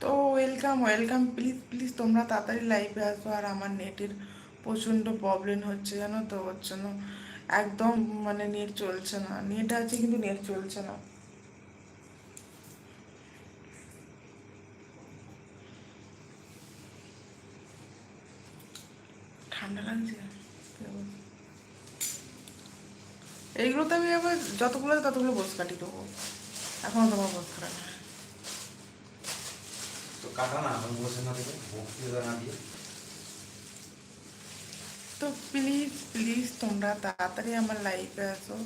তো welcome welcome please please তোমরা তাড়াতাড়ি লাইভে আসো আর আমার নেটের প্রচণ্ড প্রবলেম হচ্ছে, জানো তো? ওর জন্য একদম মানে নেট চলছে না। নেট আছে কিন্তু নেট চলছে না। ঠান্ডা লাগছে? এইগুলো তো আমি আবার যতগুলো ততগুলো বস কাটি দেবো। এখনও তোমার বস তো কাটা না আমি বসে না দেবে বক্তৃতা না দিয়ে। তো প্লিজ প্লিজ তোমরা তাড়াতাড়ি আমার লাইফে আসো।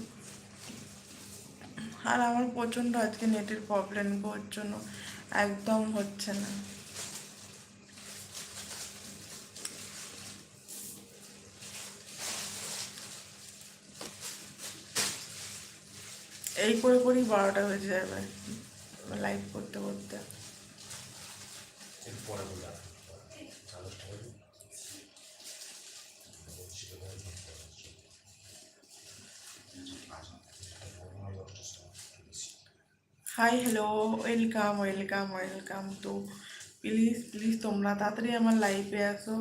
আর আমার প্রচণ্ড আজকে নেটের প্রবলেম ওর জন্য একদম হচ্ছে না। এই করে করেই বারোটা হয়ে যাবে লাইভ করতে করতে। Hi hello welcome welcome welcome তো প্লিজ প্লিজ তোমরা তাড়াতাড়ি আমার লাইফে আসো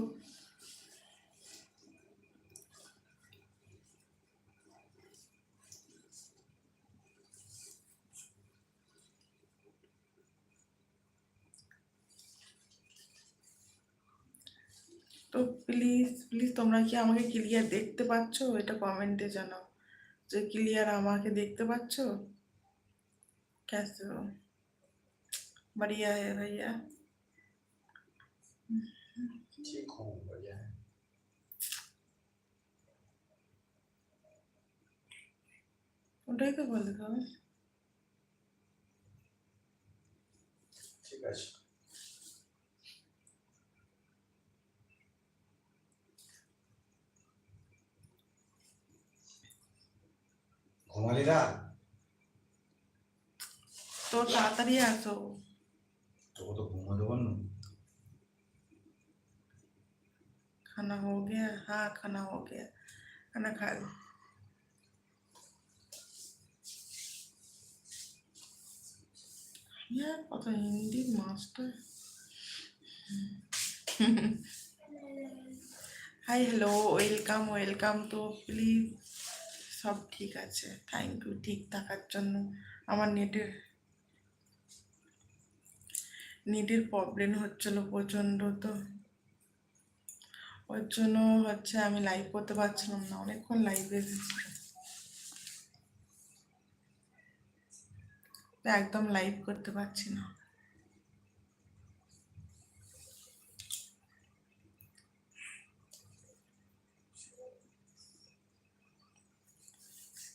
তো প্লিজ প্লিজ তোমরা কি আমাকে ক্লিয়ার দেখতে পাচ্ছ এটা কমেন্টে জানাও যে ক্লিয়ার আমাকে দেখতে পাচ্ছ कैसे हो बढ़िया है भैया ঠিক হूँ बढ़िया है ওটাই তো বলতে হবে ঠিক আছে ঘুমালি না তো তাড়াতাড়ি আসো তোকে তো ঘুমাতে পারলো खाना हो गया हाँ खाना हो गया खाना खा लो यार কত Hindi master hi hello welcome welcome তো প্লিজ সব ঠিক আছে। থ্যাংক ইউ ঠিক থাকার জন্য। আমার নেটের নেটের প্রবলেম হচ্ছিল প্রচণ্ড তো। ওর জন্য হচ্ছে আমি লাইভ করতে পারছিলাম না। অনেকক্ষণ লাইভে এসেছি। একদম লাইভ করতে পারছি না।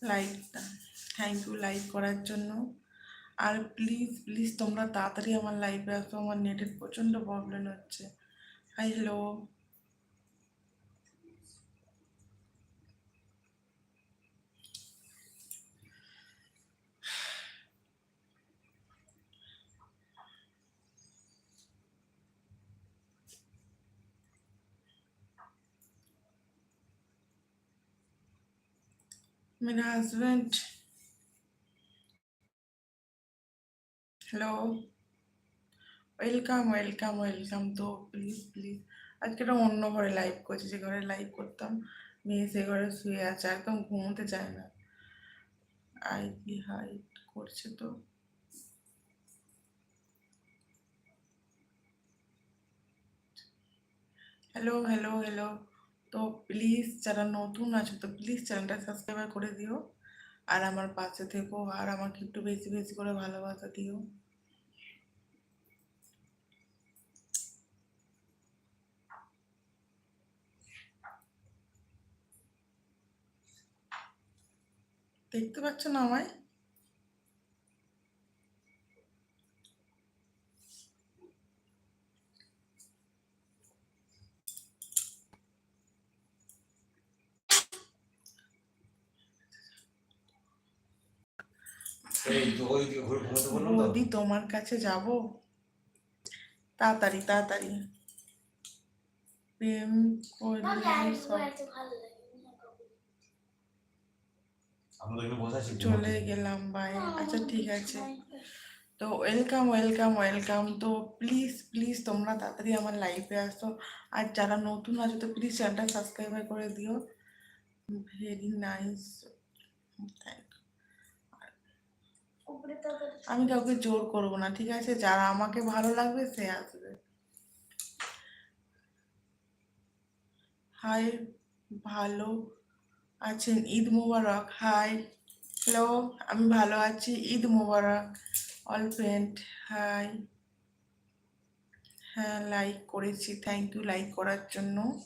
লাইভটা থ্যাংক ইউ লাইক করার জন্য। আর প্লিজ প্লিজ তোমরা তাড়াতাড়ি আমার লাইভে আসো। আমার নেটের প্রচণ্ড প্রবলেম হচ্ছে। হাই হ্যালো मेरा husband hello welcome welcome welcome তো প্লিজ প্লিজ আজকে একটা অন্য ঘরে লাইভ করছি যে ঘরে লাইভ করতাম মেয়ে সে ঘরে শুয়ে আছে একদম ঘুমোতে চায় না আই কি হাইট করছে তো হ্যালো হ্যালো হ্যালো তো প্লিজ যারা নতুন আছো, তো প্লিজ চ্যানেলটা সাবস্ক্রাইব করে দিও। আর আমার পাশে থেকো, আর আমাকে একটু বেশি বেশি করে ভালোবাসা দিও। দেখতে পাচ্ছ না আমায় এই তো ওই দিকে ঘুরে ঘুমাতে বললাম তো বৌদি তোমার কাছে যাব? তাড়াতাড়ি তাড়াতাড়ি। প্রেম চলে গেলাম বাই আচ্ছা ঠিক আছে। তো ওয়েলকাম ওয়েলকাম ওয়েলকাম তো প্লিজ প্লিজ তোমরা তাড়াতাড়ি আমার লাইফে আসো। আর যারা নতুন আছো তো প্লিজ চ্যানেলটা সাবস্ক্রাইব করে দিও। ভেরি নাইস থ্যাংক আমি কাউকে জোর করব না, ঠিক আছে? যারা আমাকে ভালো লাগবে, সে আসবে। হাই, ভালো আছেন? ঈদ মোবারক। হাই, হ্যালো, আমি ভালো আছি। Eid Mubarak, all friend. Hi. হ্যাঁ লাইক করেছি। থ্যাংক ইউ লাইক করার জন্য।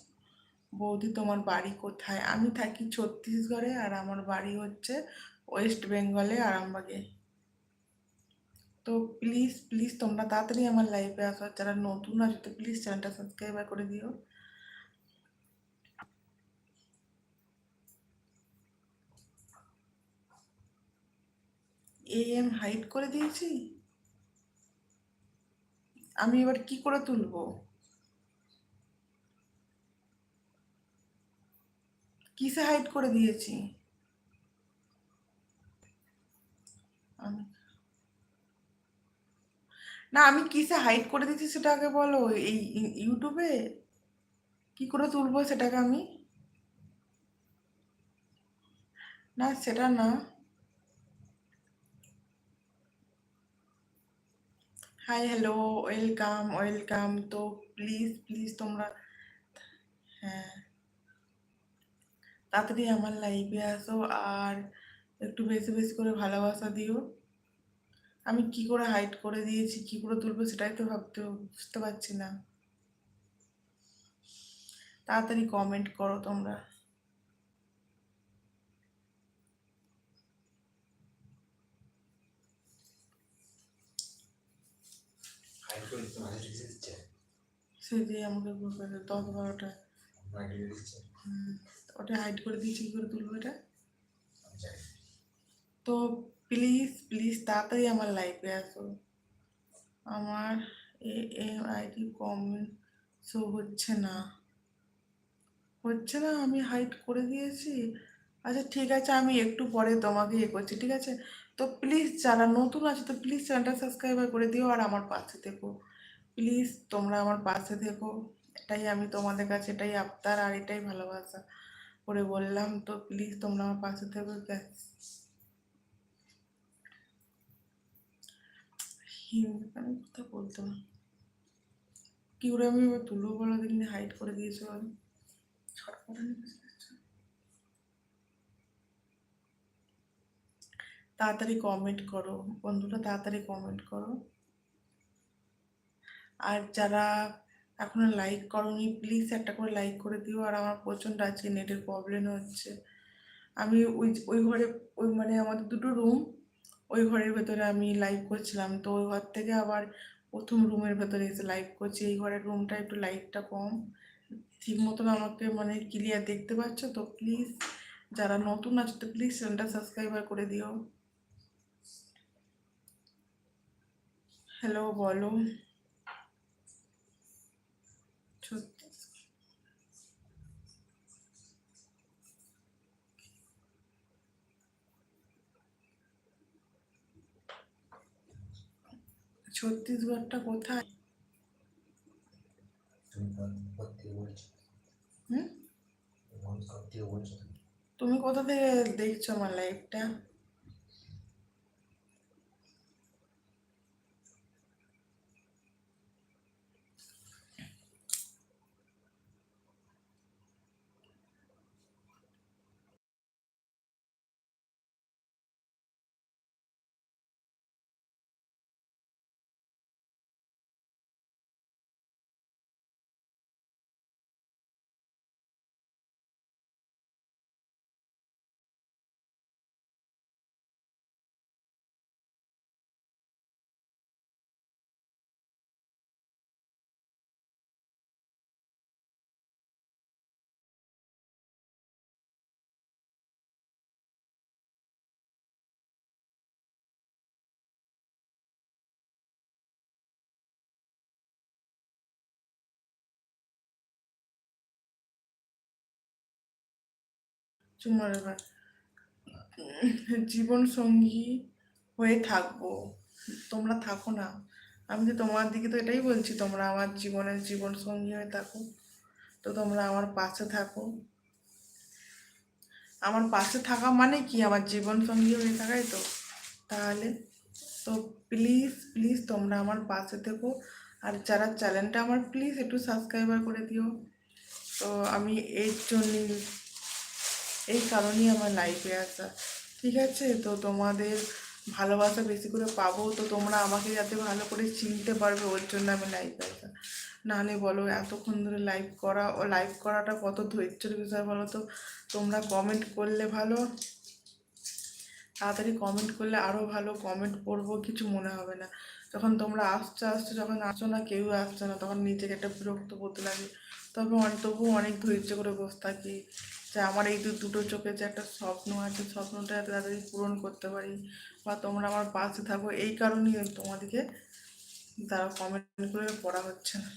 বৌদি, তোমার বাড়ি কোথায়? আমি থাকি ছত্তিশগড়ে, আর আমার বাড়ি হচ্ছে ওয়েস্ট বেঙ্গলে, আরামবাগে। তো প্লিজ প্লিজ তোমরা তাড়াতাড়ি আমার লাইফে আসো। যারা নতুন আছে তো প্লিজ চ্যানেলটা সাবস্ক্রাইব করে দিও। এম হাইট করে দিয়েছি? আমি এবার কি করে তুলবো? কিসে হাইট করে দিয়েছি আমি না, আমি কিসে হাইট করে দিয়েছি সেটা আগে বলো? এই ইউটিউবে কি করে তুলবো সেটাকে আমি? না, সেটা না। হাই হ্যালো ওয়েলকাম ওয়েলকাম তো প্লিজ প্লিজ তোমরা হ্যাঁ। তাড়াতাড়ি আমার লাইভে আসো আর একটু বেশি বেশি করে ভালোবাসা দিও। আমি কি করে হাইড করে দিয়েছি কি করে তুলবো সেটাই তো ভাবতে বুঝতে পারছি না। তাড়াতাড়ি কমেন্ট করো তোমরা। আমাকে গ্রুপে দশ বারোটা ওটা। হাইড করে দিয়েছি কি করে তুলবো এটা? তো প্লিজ প্লিজ তাড়াতাড়ি আমার লাইফে আসো আমার এম আইডি কমেন্ট শো হচ্ছে না হচ্ছে না আমি হাইড করে দিয়েছি আচ্ছা ঠিক আছে আমি একটু পরে তোমাকে ইয়ে করছি ঠিক আছে তো প্লিজ যারা নতুন আছে তো প্লিজ চ্যানেলটা সাবস্ক্রাইব করে দিও আর আমার পাশে থেকো প্লিজ তোমরা আমার পাশে থেকো এটাই আমি তোমাদের কাছে এটাই আবদার আর এটাই ভালোবাসা করে বললাম তো প্লিজ তোমরা আমার পাশে থেকো হিন্দি আমি কথা বলতো না কি করে আমি তুলবো বলো দিন হাইড করে দিয়েছ আমি? তাড়াতাড়ি কমেন্ট করো। বন্ধুরা, তাড়াতাড়ি কমেন্ট করো। আর যারা এখনও লাইক করোনি প্লিজ একটা করে লাইক করে দিও। আর আমার প্রচণ্ড আজকে নেটের প্রবলেম হচ্ছে। আমি ওই ওই ঘরে, ওই মানে আমাদের দুটো রুম ওই ঘরের ভেতরে আমি লাইভ করছিলাম। তো ওই ঘর থেকে আবার প্রথম রুমের ভেতরে এসে লাইভ করছি। এই ঘরের রুমটা একটু লাইটটা কম। ঠিক মতন আমাকে মানে ক্লিয়ার দেখতে পাচ্ছ? তো প্লিজ যারা নতুন আছে, তো প্লিজ চ্যানেলটা সাবস্ক্রাইবার করে দিও। হ্যালো বলো। ছত্তিশগড়টা কোথায়? তুমি কোথা থেকে দেখছ আমার লাইফটা চুমার জীবন সঙ্গী হয়ে থাকব। তোমরা থাকো না। আমি তো তোমার দিকে তো এটাই বলছি, তোমরা আমার জীবনের জীবন সঙ্গী হয়ে থাকো। তো তোমরা আমার পাশে থাকো। আমার পাশে থাকা মানে কি? আমার জীবন সঙ্গী হয়ে থাকাই তো। তাহলে তো প্লিজ প্লিজ তোমরা আমার পাশে থেকো। আর যারা চ্যানেলটা আমার, প্লিজ একটু সাবস্ক্রাইবার করে দিও। তো আমি এর জন্যই এই কারণেই আমার লাইফে আসা ঠিক আছে? তো তোমাদের ভালোবাসা বেশি করে পাবো, তো তোমরা আমাকে যাতে ভালো করে চিনতে পারবে, ওর জন্য আমি লাইফে আসা নাহলে বলো, এতক্ষণ ধরে লাইভ করা, ও লাইভ করাটা কত ধৈর্যের বিষয় বলো তো? তোমরা কমেন্ট করলে ভালো। তাড়াতাড়ি কমেন্ট করলে আরও ভালো। কমেন্ট পড়ব কিছু মনে হবে না। যখন তোমরা আসছো আসছো, যখন আসছো না, কেউ আসছো না, তখন নিজেকে একটা বিরক্ত করতে লাগে। তবে তবুও অনেক ধৈর্য করে বসে থাকি। যে আমার এই দুটো চোখে যে একটা স্বপ্ন আছে, স্বপ্নটা তাড়াতাড়ি পূরণ করতে পারি বা তোমরা আমার পাশে থাকো, এই কারণেই তোমাদেরকে তারা কমেন্ট করে পড়া হচ্ছে। না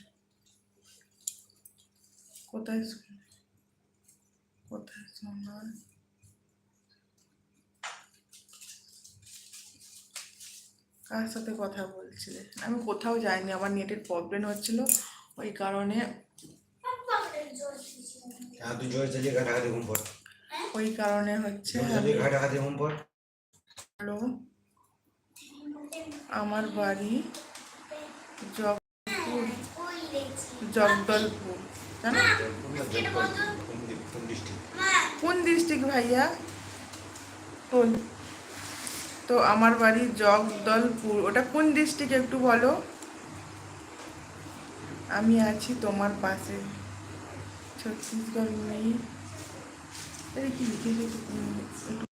কোথায় কোথায় শোনা কার সাথে কথা বলছিলে? আমি কোথাও যাইনি, আমার নেটের প্রবলেম হচ্ছিল, ওই কারণে ওই কারণে হচ্ছে হ্যালো আমার বাড়ি জগদলপুর জগদলপুর কোন ডিস্ট্রিক্ট ভাইয়া? তো আমার বাড়ি জগদলপুর ওটা কোন ডিস্ট্রিক্ট একটু বলো? আমি আছি তোমার পাশে। ছত্তিশগড় নেই আরে কি লিখেছে একটু একটু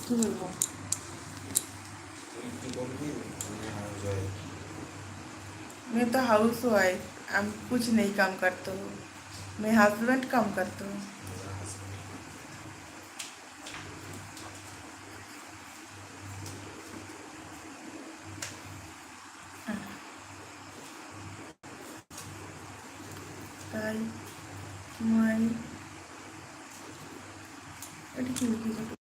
কি বলবো मैं तो हाउस वाइफ हम कुछ नहीं काम करते हो मैं हस्बैंड काम करते हो তাই তোমার এটা কি লিখেছে তো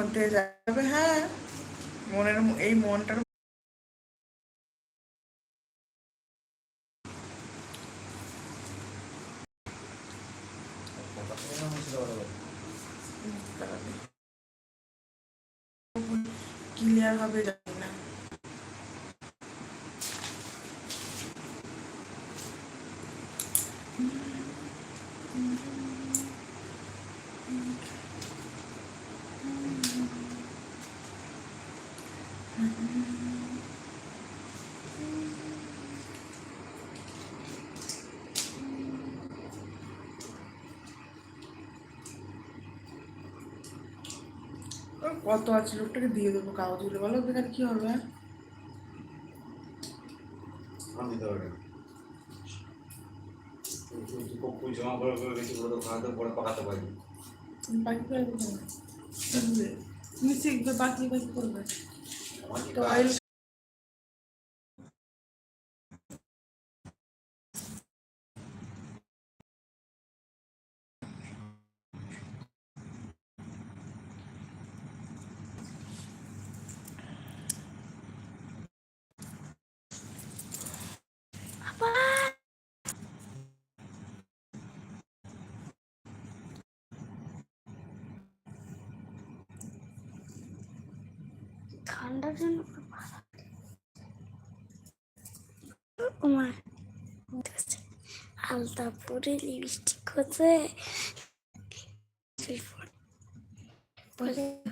মধ্যে যাবে হ্যাঁ। মনের এই মনটার ক্লিয়ার হবে অত আছে? লোকটাকে দিয়ে দেবো কাগজগুলো বলো বেকার কি হবে? জমা করে বেশি করে খাওয়াতে পারি বাকি করবে তুমি শিখবে বাকি বাকি করবে। তো অয়েল ঠান্ডার জন্য আলতা পরে লিপস্টিক হচ্ছে।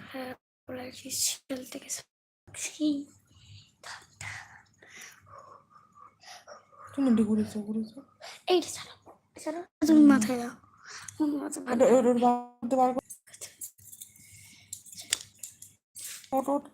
হ্যাঁ থেকে তুমি একটু ঘুরেছো ঘুরেছো ছাড়ো ছাড়ো তুমি মাথায় দাও। আমার মাথা ভালো ওর ওর বার করতে বার কর। ওঠ ওঠ।